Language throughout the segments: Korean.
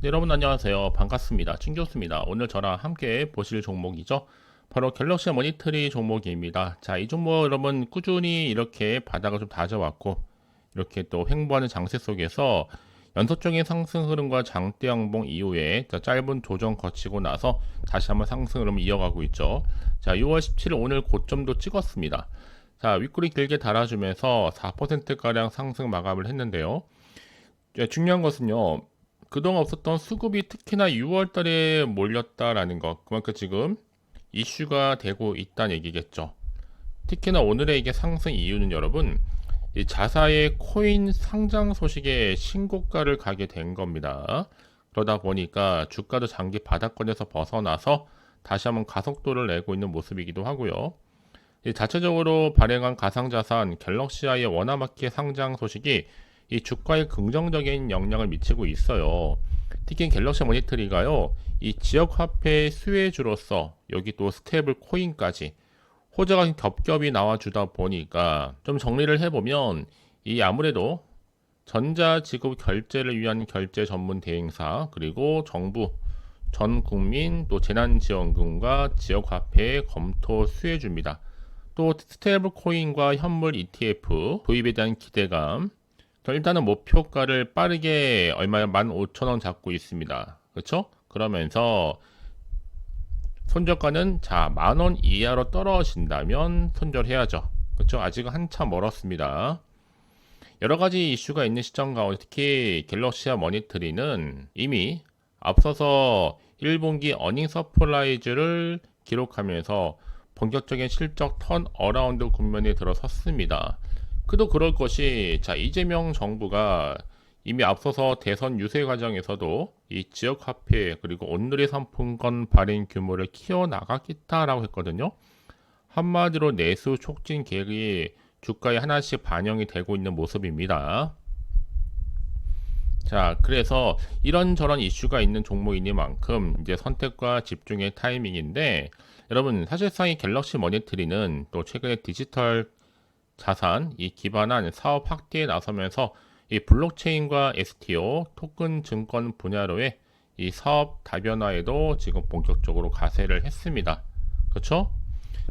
네, 여러분 안녕하세요. 반갑습니다. 친교수입니다. 오늘 저랑 함께 보실 종목이죠. 바로 갤럭시 모니터리 종목입니다. 자, 이 종목 여러분 꾸준히 이렇게 바닥을 좀 다져왔고 이렇게 또 횡보하는 장세 속에서 연속적인 상승 흐름과 장대 양봉 이후에 자, 짧은 조정 거치고 나서 다시 한번 상승 흐름 이어가고 있죠. 자, 6월 17일 오늘 고점도 찍었습니다. 자, 윗꼬리 길게 달아주면서 4%가량 상승 마감을 했는데요. 예, 중요한 것은요. 그동안 없었던 수급이 특히나 6월 달에 몰렸다라는 것. 그만큼 지금 이슈가 되고 있다는 얘기겠죠. 특히나 오늘의 이게 상승 이유는 여러분, 이 자사의 코인 상장 소식에 신고가를 가게 된 겁니다. 그러다 보니까 주가도 장기 바닥권에서 벗어나서 다시 한번 가속도를 내고 있는 모습이기도 하고요. 자체적으로 발행한 가상자산 갤럭시아의 원화마켓 상장 소식이 이 주가에 긍정적인 영향을 미치고 있어요. 특히 갤럭시 모니터리가요, 이 지역 화폐 수혜주로서 여기 또 스테이블 코인까지 호재가 겹겹이 나와주다 보니까 좀 정리를 해보면 이 아무래도 전자지급 결제를 위한 결제 전문 대행사 그리고 정부 전 국민 또 재난지원금과 지역화폐 검토 수혜주입니다. 또 스테이블 코인과 현물 ETF 도입에 대한 기대감 일단은 목표가를 빠르게 얼마에 15,000원 잡고 있습니다. 그렇죠? 그러면서 손절가는 자, 만 원 이하로 떨어진다면 손절해야죠. 그렇죠? 아직은 한참 멀었습니다. 여러 가지 이슈가 있는 시점 가운데 특히 갤럭시아 머니터리는 이미 앞서서 1분기 어닝 서프라이즈를 기록하면서 본격적인 실적 턴 어라운드 국면에 들어섰습니다. 그도 그럴 것이 자 이재명 정부가 이미 앞서서 대선 유세 과정에서도 이 지역 화폐 그리고 온누리 상품권 발행 규모를 키워 나가겠다라고 했거든요. 한마디로 내수 촉진 계획이 주가에 하나씩 반영이 되고 있는 모습입니다. 자, 그래서 이런저런 이슈가 있는 종목이니만큼 이제 선택과 집중의 타이밍인데 여러분 사실상 이 갤럭시 머니트리는 또 최근에 디지털 자산 이 기반한 사업 확대에 나서면서 이 블록체인과 STO 토큰 증권 분야로의 이 사업 다변화에도 지금 본격적으로 가세를 했습니다. 그렇죠?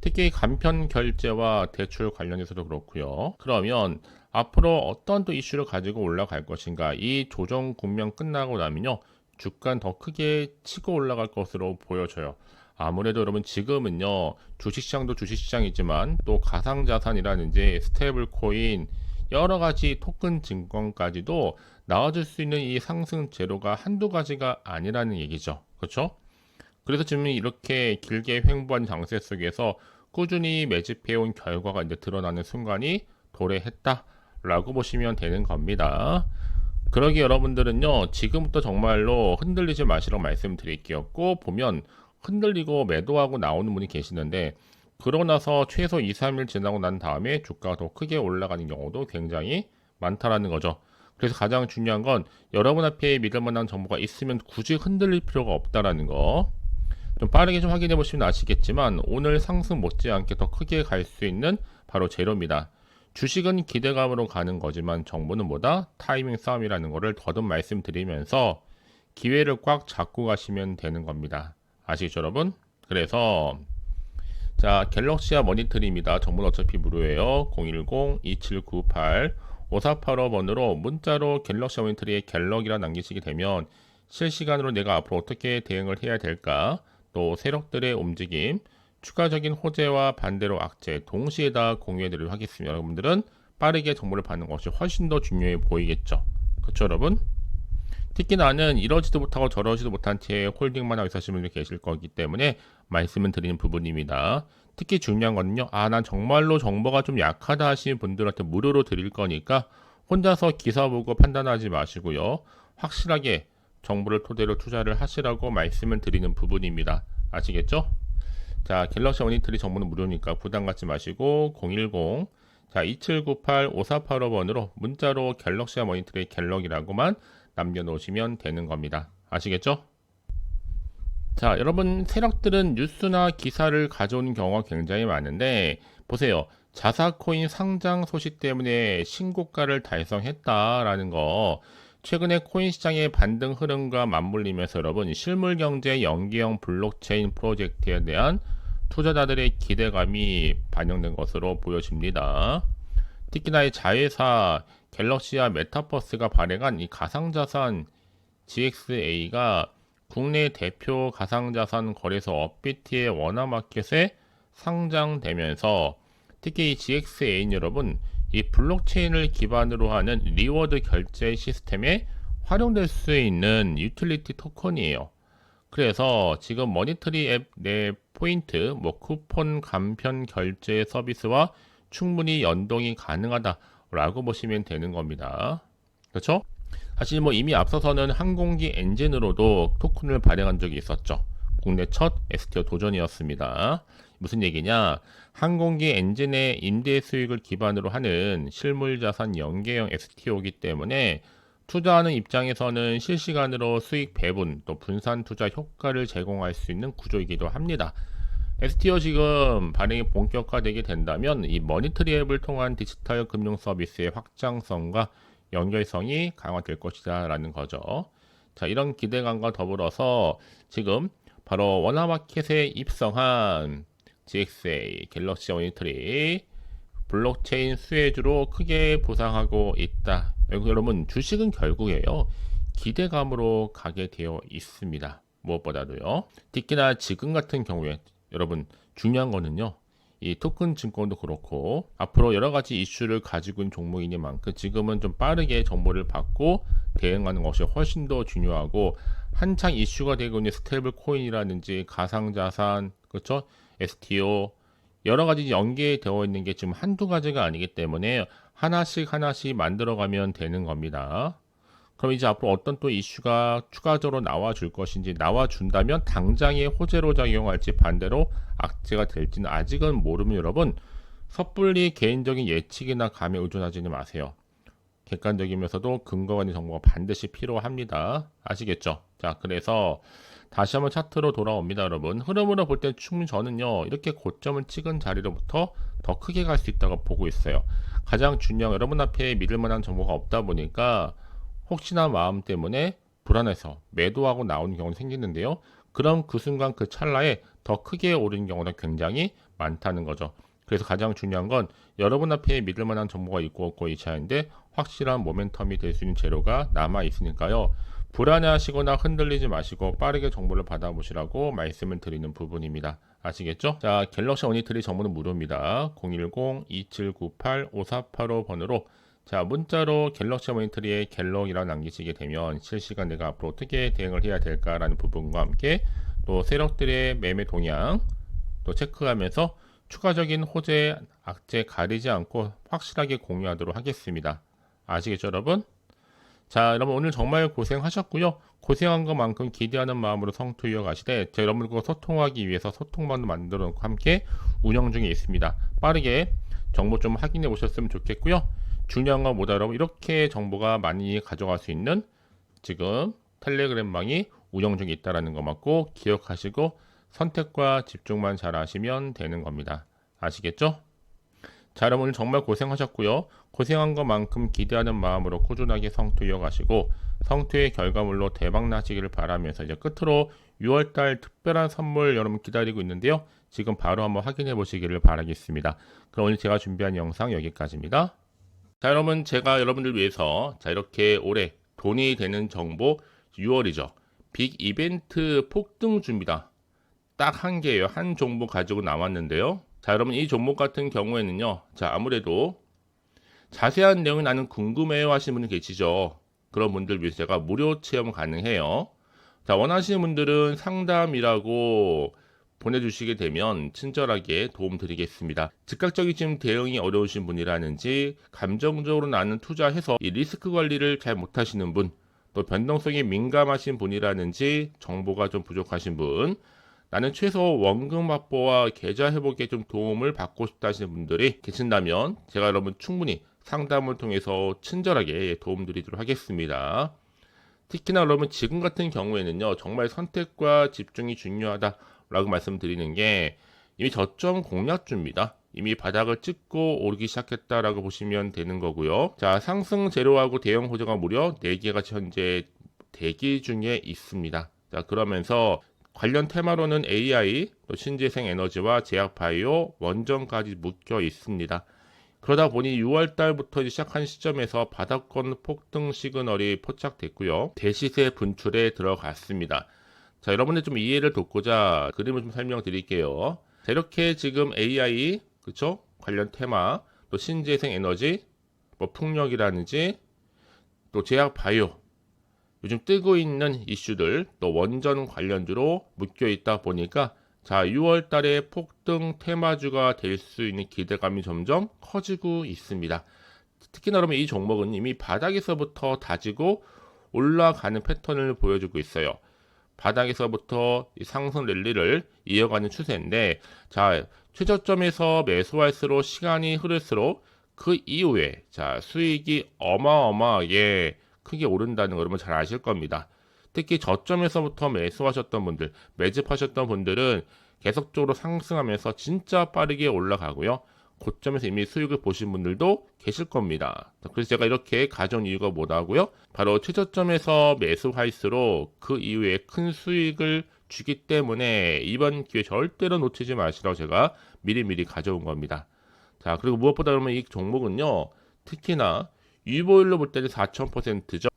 특히 간편 결제와 대출 관련해서도 그렇고요. 그러면 앞으로 어떤 또 이슈를 가지고 올라갈 것인가? 이 조정 국면 끝나고 나면요. 주가 더 크게 치고 올라갈 것으로 보여져요. 아무래도 여러분 지금은요 주식시장도 주식시장이지만 또 가상자산이라든지 스테이블 코인 여러 가지 토큰 증권까지도 나와줄 수 있는 이 상승 재료가 한두 가지가 아니라는 얘기죠. 그렇죠? 그래서 지금 이렇게 길게 횡보한 장세 속에서 꾸준히 매집해온 결과가 이제 드러나는 순간이 도래했다라고 보시면 되는 겁니다. 그러기 여러분들은요, 지금부터 정말로 흔들리지 마시라고 말씀드릴게요. 꼭 보면 흔들리고 매도하고 나오는 분이 계시는데 그러고 나서 최소 2, 3일 지나고 난 다음에 주가가 더 크게 올라가는 경우도 굉장히 많다라는 거죠. 그래서 가장 중요한 건 여러분 앞에 믿을 만한 정보가 있으면 굳이 흔들릴 필요가 없다라는 거. 좀 빠르게 좀 확인해 보시면 아시겠지만 오늘 상승 못지않게 더 크게 갈 수 있는 바로 재료입니다. 주식은 기대감으로 가는 거지만 정보는 뭐다? 타이밍 싸움이라는 것을 더듬 말씀드리면서 기회를 꽉 잡고 가시면 되는 겁니다. 아시겠죠 여러분? 그래서 자 갤럭시아 머니터리입니다. 정보는 어차피 무료예요. 010-2798-5485번으로 문자로 갤럭시아 머니터리에 갤럭이라 남기시게 되면 실시간으로 내가 앞으로 어떻게 대응을 해야 될까 또 세력들의 움직임 추가적인 호재와 반대로 악재 동시에 다 공유해 드리도록 하겠습니다. 여러분들은 빠르게 정보를 받는 것이 훨씬 더 중요해 보이겠죠. 그렇죠 여러분? 특히 나는 이러지도 못하고 저러지도 못한 채 홀딩만 하고 있으신 분들이 계실 거기 때문에 말씀을 드리는 부분입니다. 특히 중요한 거는요. 아, 난 정말로 정보가 좀 약하다 하시는 분들한테 무료로 드릴 거니까 혼자서 기사 보고 판단하지 마시고요. 확실하게 정보를 토대로 투자를 하시라고 말씀을 드리는 부분입니다. 아시겠죠? 자, 갤럭시 모니터리 정보는 무료니까 부담 갖지 마시고 010 자, 2798-5485번으로 문자로 갤럭시와 모니터리 갤럭이라고만 남겨놓으시면 되는 겁니다. 아시겠죠? 자, 여러분 세력들은 뉴스나 기사를 가져오는 경우가 굉장히 많은데 보세요. 자사코인 상장 소식 때문에 신고가를 달성했다라는 거 최근에 코인 시장의 반등 흐름과 맞물리면서 여러분 실물 경제 연계형 블록체인 프로젝트에 대한 투자자들의 기대감이 반영된 것으로 보여집니다. 특히나 이 자회사 갤럭시와 메타버스가 발행한 이 가상자산 GXA가 국내 대표 가상자산 거래소 업비트의 원화마켓에 상장되면서 특히 이 GXA는 여러분 이 블록체인을 기반으로 하는 리워드 결제 시스템에 활용될 수 있는 유틸리티 토큰이에요. 그래서 지금 머니터리 앱 내 포인트, 뭐 쿠폰 간편 결제 서비스와 충분히 연동이 가능하다 라고 보시면 되는 겁니다. 그렇죠? 사실 뭐 이미 앞서서는 항공기 엔진으로도 토큰을 발행한 적이 있었죠. 국내 첫 STO 도전이었습니다. 무슨 얘기냐? 항공기 엔진의 임대 수익을 기반으로 하는 실물 자산 연계형 STO이기 때문에 투자하는 입장에서는 실시간으로 수익 배분 또 분산 투자 효과를 제공할 수 있는 구조이기도 합니다. STO 지금 발행이 본격화되게 된다면 이 머니터리 앱을 통한 디지털 금융 서비스의 확장성과 연결성이 강화될 것이다 라는 거죠. 자, 이런 기대감과 더불어서 지금 바로 원화마켓에 입성한 GXA 갤럭시 머니터리 블록체인 수혜주로 크게 부상하고 있다. 여러분 주식은 결국에요 기대감으로 가게 되어 있습니다. 무엇보다도요. 특히나 지금 같은 경우에 여러분 중요한 거는요. 이 토큰 증권도 그렇고 앞으로 여러 가지 이슈를 가지고 있는 종목이니만큼 지금은 좀 빠르게 정보를 받고 대응하는 것이 훨씬 더 중요하고 한창 이슈가 되고 있는 스테이블 코인이라든지 가상자산 그렇죠 STO 여러 가지 연계되어 있는 게 지금 한두 가지가 아니기 때문에 하나씩 하나씩 만들어가면 되는 겁니다. 그럼 이제 앞으로 어떤 또 이슈가 추가적으로 나와줄 것인지 나와준다면 당장의 호재로 작용할지 반대로 악재가 될지는 아직은 모르면 여러분 섣불리 개인적인 예측이나 감에 의존하지는 마세요. 객관적이면서도 근거가 있는 정보가 반드시 필요합니다. 아시겠죠? 자, 그래서 다시 한번 차트로 돌아옵니다, 여러분. 흐름으로 볼 때 충분히 저는요, 이렇게 고점을 찍은 자리로부터 더 크게 갈 수 있다고 보고 있어요. 가장 중요한 여러분 앞에 믿을 만한 정보가 없다 보니까 혹시나 마음 때문에 불안해서 매도하고 나오는 경우는 생기는데요. 그럼 그 순간 그 찰나에 더 크게 오르는 경우가 굉장히 많다는 거죠. 그래서 가장 중요한 건 여러분 앞에 믿을 만한 정보가 있고 없고 이 차인데 확실한 모멘텀이 될 수 있는 재료가 남아 있으니까요. 불안해하시거나 흔들리지 마시고 빠르게 정보를 받아보시라고 말씀을 드리는 부분입니다. 아시겠죠? 자, 갤럭시 어니트리 정보는 무료입니다. 010-2798-5485번으로 자, 문자로 갤럭시 모니터리에 갤럭이라고 남기시게 되면 실시간 내가 앞으로 어떻게 대응을 해야 될까라는 부분과 함께 또 세력들의 매매 동향 또 체크하면서 추가적인 호재, 악재 가리지 않고 확실하게 공유하도록 하겠습니다. 아시겠죠, 여러분? 자, 여러분 오늘 정말 고생하셨고요. 고생한 것만큼 기대하는 마음으로 성투 이어가시되 제 여러분과 소통하기 위해서 소통만도 만들어 놓고 함께 운영 중에 있습니다. 빠르게 정보 좀 확인해 보셨으면 좋겠고요. 중요한 건 뭐다 여러분 이렇게 정보가 많이 가져갈 수 있는 지금 텔레그램망이 운영 중에 있다라는 것만 꼭 기억하시고 선택과 집중만 잘 하시면 되는 겁니다. 아시겠죠? 자, 여러분 오늘 정말 고생하셨고요. 고생한 것만큼 기대하는 마음으로 꾸준하게 성투 이어가시고 성투의 결과물로 대박 나시기를 바라면서 이제 끝으로 6월달 특별한 선물 여러분 기다리고 있는데요. 지금 바로 한번 확인해 보시기를 바라겠습니다. 그럼 오늘 제가 준비한 영상 여기까지입니다. 자, 여러분 제가 여러분들 위해서 자 이렇게 올해 돈이 되는 정보 6월이죠. 빅 이벤트 폭등 준비다. 딱 한 개예요. 한 종목 가지고 나왔는데요. 자, 여러분 이 종목 같은 경우에는요. 자, 아무래도 자세한 내용이 나는 궁금해요 하시는 분이 계시죠. 그런 분들 위해서 제가 무료 체험 가능해요. 자, 원하시는 분들은 상담이라고 보내주시게 되면 친절하게 도움 드리겠습니다. 즉각적인 지금 대응이 어려우신 분이라는지 감정적으로 나는 투자해서 이 리스크 관리를 잘 못하시는 분, 또 변동성이 민감하신 분이라는지 정보가 좀 부족하신 분, 나는 최소 원금 확보와 계좌 회복에 좀 도움을 받고 싶다 하시는 분들이 계신다면 제가 여러분 충분히 상담을 통해서 친절하게 도움 드리도록 하겠습니다. 특히나 여러분 지금 같은 경우에는요 정말 선택과 집중이 중요하다 라고 말씀드리는 게 이미 저점 공략주입니다. 이미 바닥을 찍고 오르기 시작했다라고 보시면 되는 거고요. 자, 상승 재료하고 대형 호재가 무려 4개가 현재 대기 중에 있습니다. 자, 그러면서 관련 테마로는 AI, 또 신재생 에너지와 제약 바이오, 원전까지 묶여 있습니다. 그러다 보니 6월 달부터 시작한 시점에서 바닥권 폭등 시그널이 포착됐고요. 대시세 분출에 들어갔습니다. 자, 여러분들 좀 이해를 돕고자 그림을 좀 설명드릴게요. 자, 이렇게 지금 AI, 그쵸? 관련 테마, 또 신재생 에너지, 뭐 풍력이라든지, 또 제약 바이오, 요즘 뜨고 있는 이슈들, 또 원전 관련주로 묶여 있다 보니까 자, 6월 달에 폭등 테마주가 될 수 있는 기대감이 점점 커지고 있습니다. 특히나 그러면 이 종목은 이미 바닥에서부터 다지고 올라가는 패턴을 보여주고 있어요. 바닥에서부터 이 상승 랠리를 이어가는 추세인데, 자, 최저점에서 매수할수록 시간이 흐를수록 그 이후에, 자, 수익이 어마어마하게 크게 오른다는 거 여러분 잘 아실 겁니다. 특히 저점에서부터 매수하셨던 분들, 매집하셨던 분들은 계속적으로 상승하면서 진짜 빠르게 올라가고요. 고점에서 이미 수익을 보신 분들도 계실 겁니다. 그래서 제가 이렇게 가져온 이유가 뭐다고요? 바로 최저점에서 매수할수록 그 이후에 큰 수익을 주기 때문에 이번 기회 절대로 놓치지 마시라고 제가 미리미리 가져온 겁니다. 자, 그리고 무엇보다 그러면 이 종목은요, 특히나 유보율로 볼 때는 4,000%죠.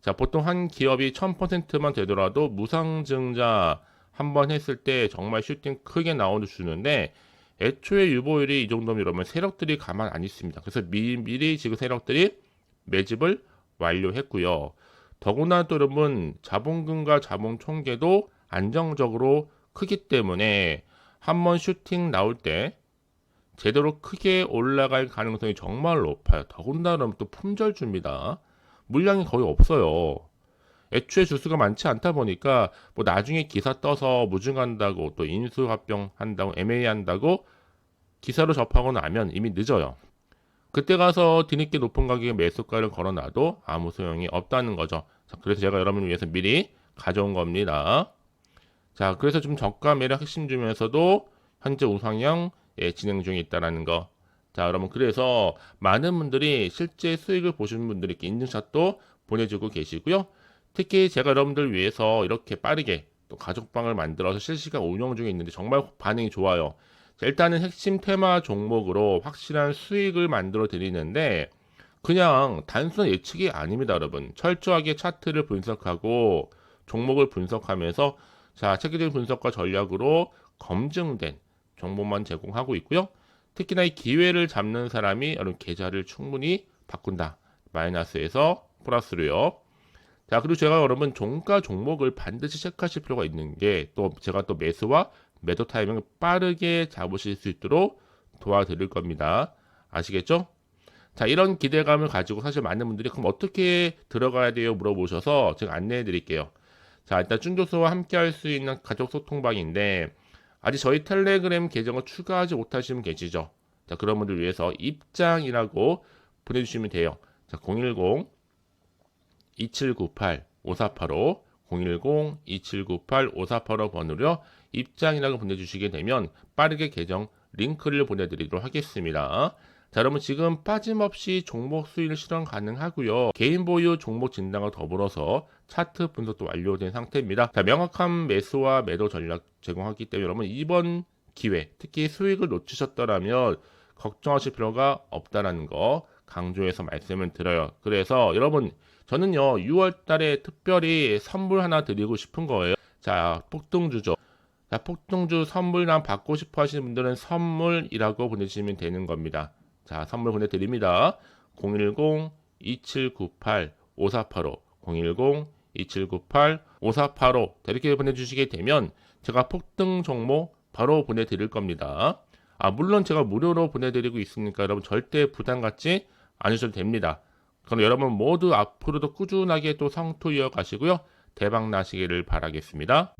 자, 보통 한 기업이 1000%만 되더라도 무상증자 한번 했을 때 정말 슈팅 크게 나오는 주는데 애초에 유보율이 이 정도면 이러면 세력들이 가만 안 있습니다. 그래서 미, 미리 지금 세력들이 매집을 완료했고요. 더구나 또 여러분 자본금과 자본 총계도 안정적으로 크기 때문에 한 번 슈팅 나올 때 제대로 크게 올라갈 가능성이 정말 높아요. 더군다나 또 품절주입니다. 물량이 거의 없어요. 애초에 주수가 많지 않다 보니까 뭐 나중에 기사 떠서 무증한다고 또 인수 합병 한다고 MA 한다고 기사로 접하고 나면 이미 늦어요. 그때 가서 뒤늦게 높은 가격에 매수가를 걸어놔도 아무 소용이 없다는 거죠. 자, 그래서 제가 여러분을 위해서 미리 가져온 겁니다. 자, 그래서 좀 저가 매력 핵심 중에서도 현재 우상향 예, 진행 중에 있다라는 거. 자, 여러분 그래서 많은 분들이 실제 수익을 보신 분들이 인증샷도 보내주고 계시고요. 특히 제가 여러분들 위해서 이렇게 빠르게 또 가족방을 만들어서 실시간 운영 중에 있는데 정말 반응이 좋아요. 자, 일단은 핵심 테마 종목으로 확실한 수익을 만들어 드리는데 그냥 단순 예측이 아닙니다, 여러분. 철저하게 차트를 분석하고 종목을 분석하면서 자, 체계적인 분석과 전략으로 검증된 정보만 제공하고 있고요. 특히나 이 기회를 잡는 사람이 여러분 계좌를 충분히 바꾼다. 마이너스에서 플러스로요. 자, 그리고 제가 여러분 종가 종목을 반드시 체크하실 필요가 있는 게 또 제가 또 매수와 매도 타이밍을 빠르게 잡으실 수 있도록 도와드릴 겁니다. 아시겠죠? 자, 이런 기대감을 가지고 사실 많은 분들이 그럼 어떻게 들어가야 돼요? 물어보셔서 제가 안내해 드릴게요. 자, 일단 준조수와 함께 할 수 있는 가족 소통방인데 아직 저희 텔레그램 계정을 추가하지 못하시면 계시죠? 자, 그런 분들 위해서 입장이라고 보내주시면 돼요. 자, 010 2798 5485 010 2798 5485 번호로 입장이라고 보내주시게 되면 빠르게 계정 링크를 보내드리도록 하겠습니다. 자, 여러분 지금 빠짐없이 종목 수익 실현 가능하고요. 개인 보유 종목 진단과 더불어서 차트 분석도 완료된 상태입니다. 자, 명확한 매수와 매도 전략 제공하기 때문에 여러분 이번 기회, 특히 수익을 놓치셨더라면 걱정하실 필요가 없다라는 거 강조해서 말씀을 드려요. 그래서 여러분 저는요 6월 달에 특별히 선물 하나 드리고 싶은 거예요. 자, 폭등주죠. 자, 폭등주 선물랑 받고 싶어 하시는 분들은 선물이라고 보내주시면 되는 겁니다. 자, 선물 보내드립니다. 010-2798-5485 010-2798-5485 이렇게 보내주시게 되면 제가 폭등 종목 바로 보내드릴 겁니다. 아, 물론 제가 무료로 보내드리고 있으니까 여러분 절대 부담 갖지 않으셔도 됩니다. 그럼 여러분 모두 앞으로도 꾸준하게 또 성투 이어가시고요. 대박 나시기를 바라겠습니다.